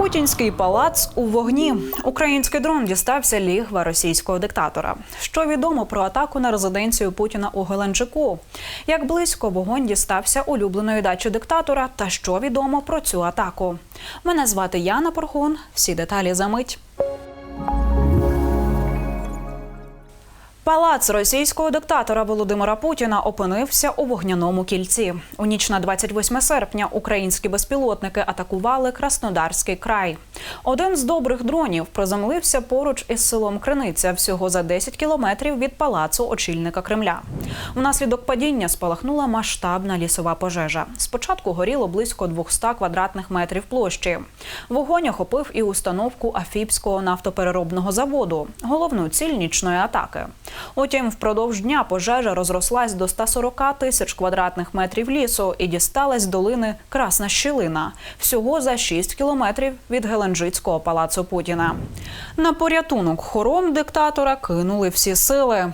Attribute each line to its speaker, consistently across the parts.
Speaker 1: Путінський палац у вогні. Український дрон дістався лігва російського диктатора. Що відомо про атаку на резиденцію Путіна у Геленджику? Як близько вогонь дістався улюбленої дачі диктатора? Та що відомо про цю атаку? Мене звати Яна Порхун. Всі деталі за мить. Палац російського диктатора Володимира Путіна опинився у вогняному кільці. У ніч на 28 серпня українські безпілотники атакували Краснодарський край. Один з добрих дронів приземлився поруч із селом Криниця, всього за 10 кілометрів від палацу очільника Кремля. Внаслідок падіння спалахнула масштабна лісова пожежа. Спочатку горіло близько 200 квадратних метрів площі. Вогонь охопив і установку Афіпського нафтопереробного заводу, головну ціль нічної атаки. Утім, впродовж дня пожежа розрослась до 140 тисяч квадратних метрів лісу і дісталась долини Красна Щілина, всього за 6 кілометрів від Геленджицького палацу Путіна. На порятунок хором диктатора кинули всі сили.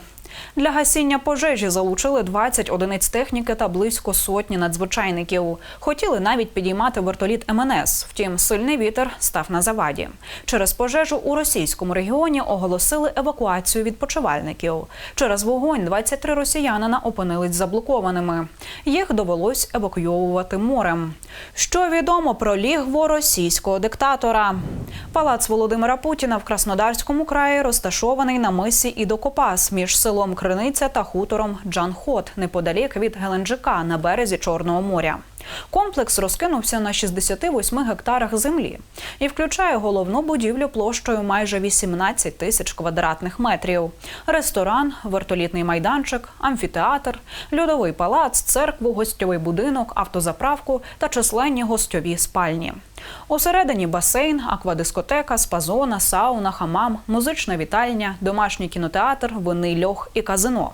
Speaker 1: Для гасіння пожежі залучили 20 одиниць техніки та близько сотні надзвичайників. Хотіли навіть підіймати вертоліт МНС. Втім, сильний вітер став на заваді. Через пожежу у російському регіоні оголосили евакуацію відпочивальників. Через вогонь 23 росіянина опинились заблокованими. Їх довелось евакуйовувати морем. Що відомо про лігво російського диктатора? Палац Володимира Путіна в Краснодарському краї розташований на мисі Ідокопас між селом Криниця та хутором Джанхот неподалік від Геленджика на березі Чорного моря. Комплекс розкинувся на 68 гектарах землі і включає головну будівлю площею майже 18 тисяч квадратних метрів: ресторан, вертолітний майданчик, амфітеатр, льодовий палац, церкву, гостьовий будинок, автозаправку та численні гостьові спальні. Усередині басейн, аквадискотека, спа-зона, сауна, хамам, музична вітальня, домашній кінотеатр, винний льох і казино.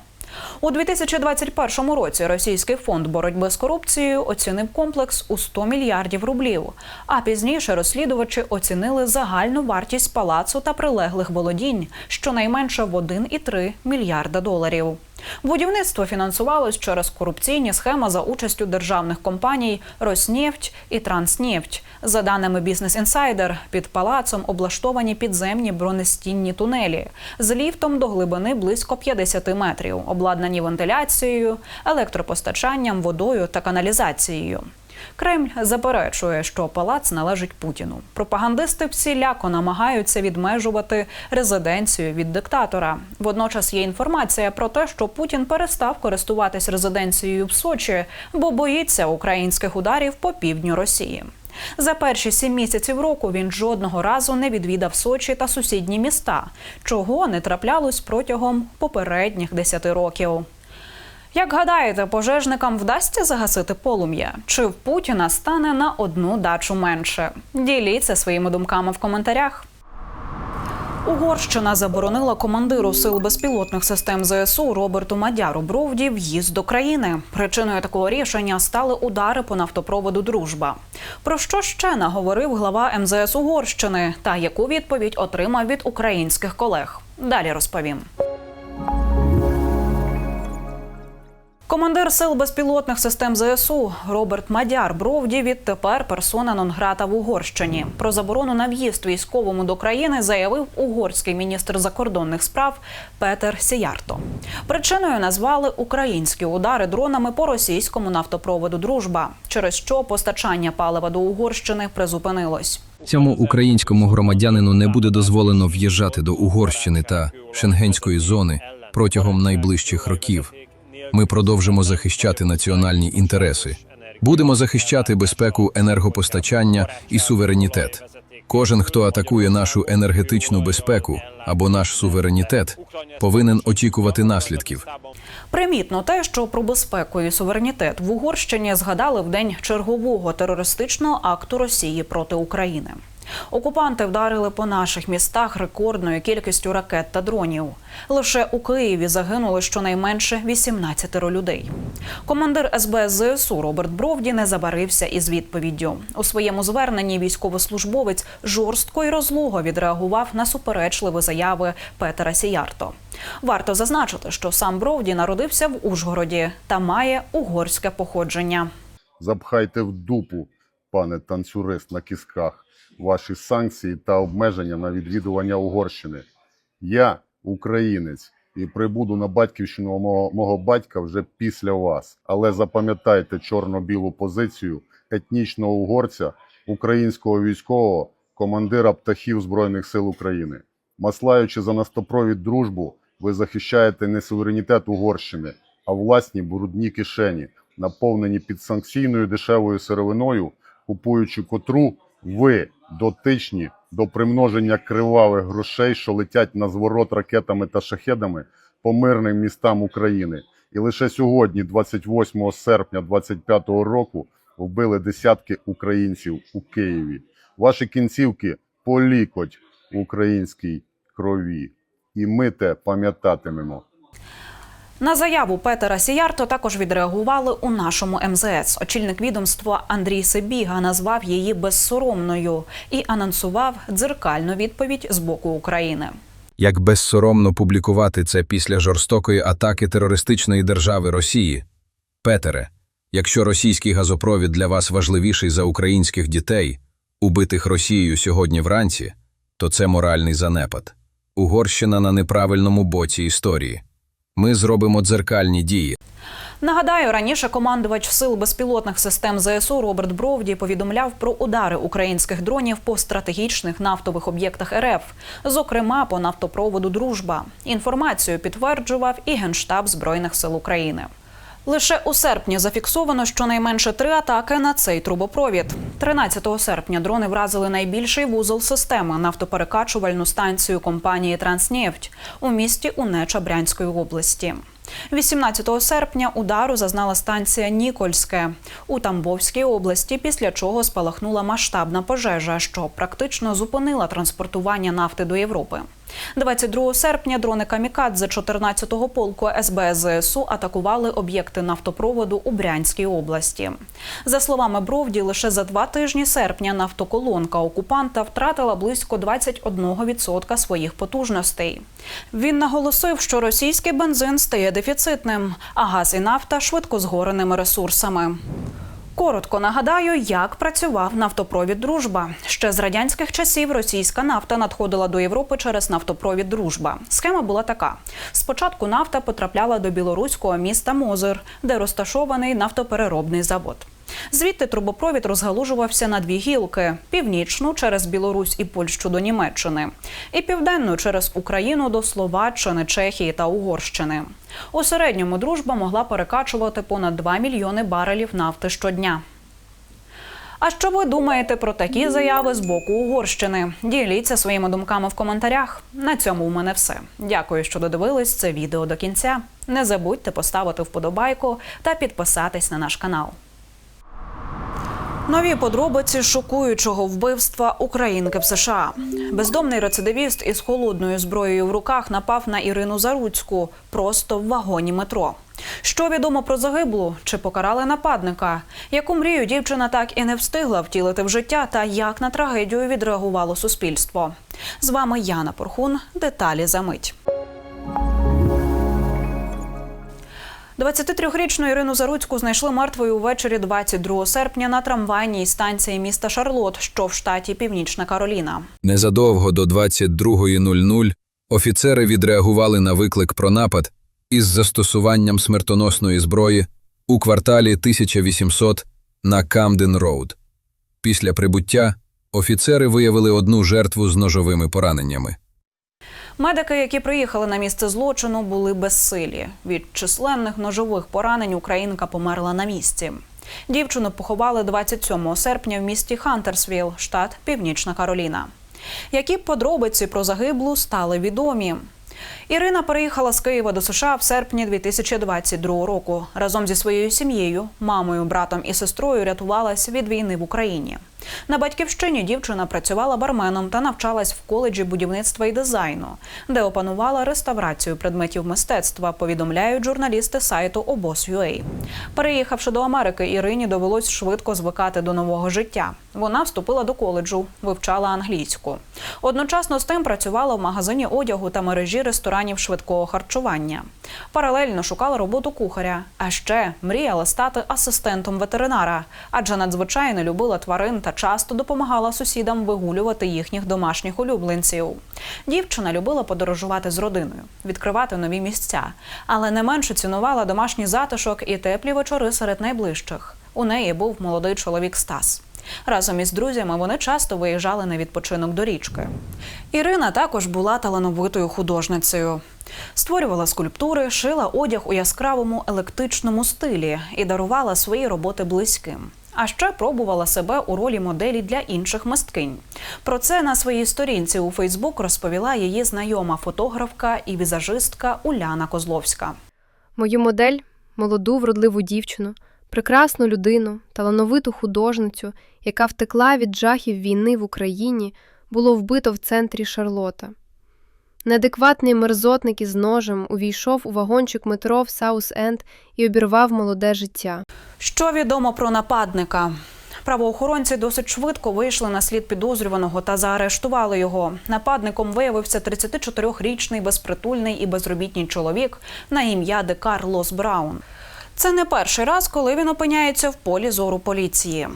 Speaker 1: У 2021 році Російський фонд боротьби з корупцією оцінив комплекс у 100 мільярдів рублів. А пізніше розслідувачі оцінили загальну вартість палацу та прилеглих володінь щонайменше в 1,3 мільярда доларів. Будівництво фінансувалось через корупційні схеми за участю державних компаній Роснефть і Транснефть. За даними Бізнес Інсайдер, під палацом облаштовані підземні бронестінні тунелі з ліфтом до глибини близько 50 метрів, обладнані вентиляцією, електропостачанням, водою та каналізацією. Кремль заперечує, що палац належить Путіну. Пропагандисти всіляко намагаються відмежувати резиденцію від диктатора. Водночас є інформація про те, що Путін перестав користуватись резиденцією в Сочі, бо боїться українських ударів по півдню Росії. За перші сім місяців року він жодного разу не відвідав Сочі та сусідні міста, чого не траплялось протягом попередніх десяти років. Як гадаєте, пожежникам вдасться загасити полум'я? Чи в Путіна стане на одну дачу менше? Діліться своїми думками в коментарях. Угорщина заборонила командиру сил безпілотних систем ЗСУ Роберту Мадяру Бровді в'їзд до країни. Причиною такого рішення стали удари по нафтопроводу Дружба. Про що ще наговорив глава МЗС Угорщини та яку відповідь отримав від українських колег? Далі розповім. Командир сил безпілотних систем ЗСУ Роберт Мадяр Бровді відтепер персона нон-грата в Угорщині. Про заборону на в'їзд військовому до країни заявив угорський міністр закордонних справ Петер Сіярто. Причиною назвали українські удари дронами по російському нафтопроводу Дружба, через що постачання палива до Угорщини призупинилось.
Speaker 2: Цьому українському громадянину не буде дозволено в'їжджати до Угорщини та Шенгенської зони протягом найближчих років. Ми продовжимо захищати національні інтереси. Будемо захищати безпеку енергопостачання і суверенітет. Кожен, хто атакує нашу енергетичну безпеку або наш суверенітет, повинен очікувати наслідків.
Speaker 1: Примітно те, що про безпеку і суверенітет в Угорщині згадали в день чергового терористичного акту Росії проти України. Окупанти вдарили по наших містах рекордною кількістю ракет та дронів. Лише у Києві загинули щонайменше 18 людей. Командир СБ ЗСУ Роберт Бровді не забарився із відповіддю. У своєму зверненні військовослужбовець жорстко і розлого відреагував на суперечливі заяви Петера Сіярто. Варто зазначити, що сам Бровді народився в Ужгороді та має угорське походження.
Speaker 3: запхайте в дупу пане танцюрист на кістках, ваші санкції та обмеження на відвідування Угорщини. Я українець і прибуду на батьківщину мого, мого батька вже після вас. Але запам'ятайте чорно-білу позицію етнічного угорця, українського військового, командира птахів Збройних сил України. Маслаючи за настопровід дружбу, ви захищаєте не суверенітет Угорщини, а власні брудні кишені, наповнені підсанкційною дешевою сировиною, купуючи котру ви дотичні до примноження кривавих грошей, що летять на зворот ракетами та шахедами по мирним містам України. І лише сьогодні, 28 серпня 2025 року, вбили десятки українців у Києві. Ваші кінцівки по лікоть в українській крові. І ми те пам'ятатимемо.
Speaker 1: На заяву Петера Сіярто також відреагували у нашому МЗС. Очільник відомства Андрій Сибіга назвав її безсоромною і анонсував дзеркальну відповідь з боку України.
Speaker 2: Як безсоромно публікувати це після жорстокої атаки терористичної держави Росії? Петере, якщо російський газопровід для вас важливіший за українських дітей, убитих Росією сьогодні вранці, то це моральний занепад. Угорщина на неправильному боці історії. Ми зробимо дзеркальні дії.
Speaker 1: Нагадаю, раніше командувач сил безпілотних систем ЗСУ Роберт Бровді повідомляв про удари українських дронів по стратегічних нафтових об'єктах РФ, зокрема по нафтопроводу Дружба. Інформацію підтверджував і Генштаб Збройних сил України. Лише у серпні зафіксовано щонайменше три атаки на цей трубопровід. 13 серпня дрони вразили найбільший вузол системи нафтоперекачувальну станцію компанії Транснефть у місті Унеча Брянської області. 18 серпня удару зазнала станція Нікольське у Тамбовській області, після чого спалахнула масштабна пожежа, що практично зупинила транспортування нафти до Європи. 22 серпня дрони Камікадзе 14-го полку СБС ЗСУ атакували об'єкти нафтопроводу у Брянській області. За словами Бровді, лише за два тижні серпня нафтоколонка окупанта втратила близько 21% своїх потужностей. Він наголосив, що російський бензин стає дефіцитним, а газ і нафта швидкозгореними ресурсами. Коротко нагадаю, як працював нафтопровід Дружба. Ще з радянських часів російська нафта надходила до Європи через нафтопровід Дружба. Схема була така: спочатку нафта потрапляла до білоруського міста Мозир, де розташований нафтопереробний завод. Звідти трубопровід розгалужувався на дві гілки: північну через Білорусь і Польщу до Німеччини, і південну через Україну до Словаччини, Чехії та Угорщини. У середньому дружба могла перекачувати понад 2 мільйони барелів нафти щодня. А що ви думаєте про такі заяви з боку Угорщини? Діліться своїми думками в коментарях. На цьому у мене все. Дякую, що додивились це відео до кінця. Не забудьте поставити вподобайку та підписатись на наш канал. Нові подробиці шокуючого вбивства українки в США. Бездомний рецидивіст із холодною зброєю в руках напав на Ірину Заруцьку просто в вагоні метро. Що відомо про загиблу? Чи покарали нападника? Яку мрію дівчина так і не встигла втілити в життя, та як на трагедію відреагувало суспільство? З вами Яна Порхун. Деталі за мить. 23-річну Ірину Заруцьку знайшли мертвою увечері 22 серпня на трамвайній станції міста Шарлот, що в штаті Північна Кароліна.
Speaker 2: Незадовго до 22.00 офіцери відреагували на виклик про напад із застосуванням смертоносної зброї у кварталі 1800 на Камден Роуд. Після прибуття офіцери виявили одну жертву з ножовими пораненнями.
Speaker 1: Медики, які приїхали на місце злочину, були безсилі. Від численних ножових поранень українка померла на місці. Дівчину поховали 27 серпня в місті Хантерсвіл, штат Північна Кароліна. Які подробиці про загиблу стали відомі? Ірина переїхала з Києва до США в серпні 2022 року. Разом зі своєю сім'єю, мамою, братом і сестрою рятувалась від війни в Україні. На батьківщині дівчина працювала барменом та навчалась в коледжі будівництва і дизайну, де опанувала реставрацію предметів мистецтва. Повідомляють журналісти сайту Обоз.ua. Переїхавши до Америки, Ірині довелось швидко звикати до нового життя. Вона вступила до коледжу, вивчала англійську. Одночасно з тим працювала в магазині одягу та мережі ресторанів швидкого харчування. Паралельно шукала роботу кухаря, а ще мріяла стати асистентом ветеринара, адже надзвичайно любила тварин та часто допомагала сусідам вигулювати їхніх домашніх улюбленців. Дівчина любила подорожувати з родиною, відкривати нові місця, але не менше цінувала домашній затишок і теплі вечори серед найближчих. У неї був молодий чоловік Стас. Разом із друзями вони часто виїжджали на відпочинок до річки. Ірина також була талановитою художницею. Створювала скульптури, шила одяг у яскравому електичному стилі і дарувала свої роботи близьким. А ще пробувала себе у ролі моделі для інших мисткинь. Про це на своїй сторінці у Фейсбук розповіла її знайома фотографка і візажистка Уляна Козловська.
Speaker 4: Мою модель молоду, вродливу дівчину, прекрасну людину, талановиту художницю, яка втекла від жахів війни в Україні, було вбито в центрі Шарлота. Неадекватний мерзотник із ножем увійшов у вагончик метро в Саус-Енд і обірвав молоде життя.
Speaker 1: Що відомо про нападника? Правоохоронці досить швидко вийшли на слід підозрюваного та заарештували його. Нападником виявився 34-річний безпритульний і безробітний чоловік на ім'я Декар Лос Браун. Це не перший раз, коли він опиняється в полі зору поліції.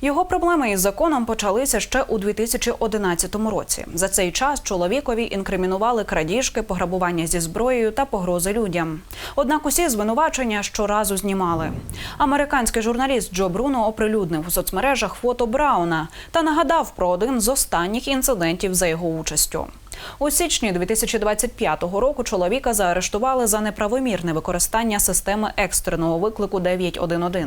Speaker 1: Його проблеми із законом почалися ще у 2011 році. За цей час чоловікові інкримінували крадіжки, пограбування зі зброєю та погрози людям. Однак усі звинувачення щоразу знімали. Американський журналіст Джо Бруно оприлюднив у соцмережах фото Брауна та нагадав про один з останніх інцидентів за його участю. У січні 2025 року чоловіка заарештували за неправомірне використання системи екстреного виклику 911.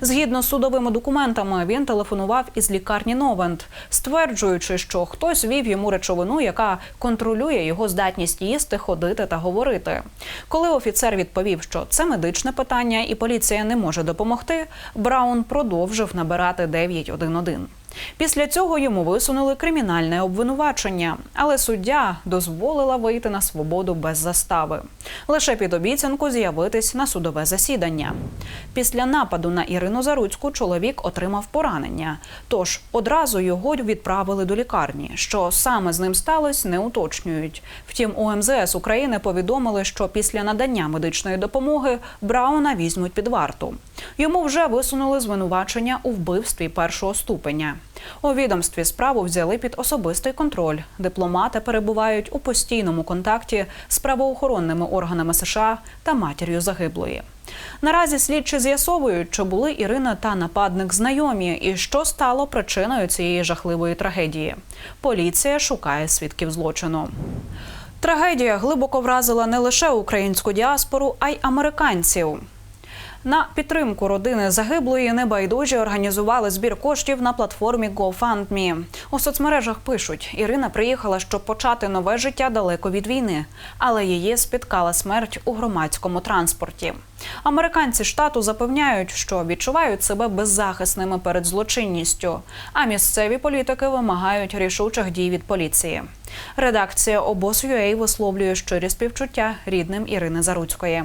Speaker 1: Згідно з судовими документами, він телефонував із лікарні Новент, стверджуючи, що хтось вів йому речовину, яка контролює його здатність їсти, ходити та говорити. Коли офіцер відповів, що це медичне питання і поліція не може допомогти, Браун продовжив набирати 911. Після цього йому висунули кримінальне обвинувачення, але суддя дозволила вийти на свободу без застави. Лише під обіцянку з'явитись на судове засідання. Після нападу на Ірину Заруцьку чоловік отримав поранення. Тож одразу його відправили до лікарні. Що саме з ним сталося, не уточнюють. Втім, у МЗС України повідомили, що після надання медичної допомоги Брауна візьмуть під варту. Йому вже висунули звинувачення у вбивстві першого ступеня. У відомстві справу взяли під особистий контроль. Дипломати перебувають у постійному контакті з правоохоронними органами США та матір'ю загиблої. Наразі слідчі з'ясовують, чи були Ірина та нападник знайомі і що стало причиною цієї жахливої трагедії. Поліція шукає свідків злочину. Трагедія глибоко вразила не лише українську діаспору, а й американців. На підтримку родини загиблої небайдужі організували збір коштів на платформі GoFundMe. У соцмережах пишуть: Ірина приїхала, щоб почати нове життя далеко від війни, але її спіткала смерть у громадському транспорті. Американці штату запевняють, що відчувають себе беззахисними перед злочинністю, а місцеві політики вимагають рішучих дій від поліції. Редакція обоз.ua висловлює щирі співчуття рідним Ірини Заруцької.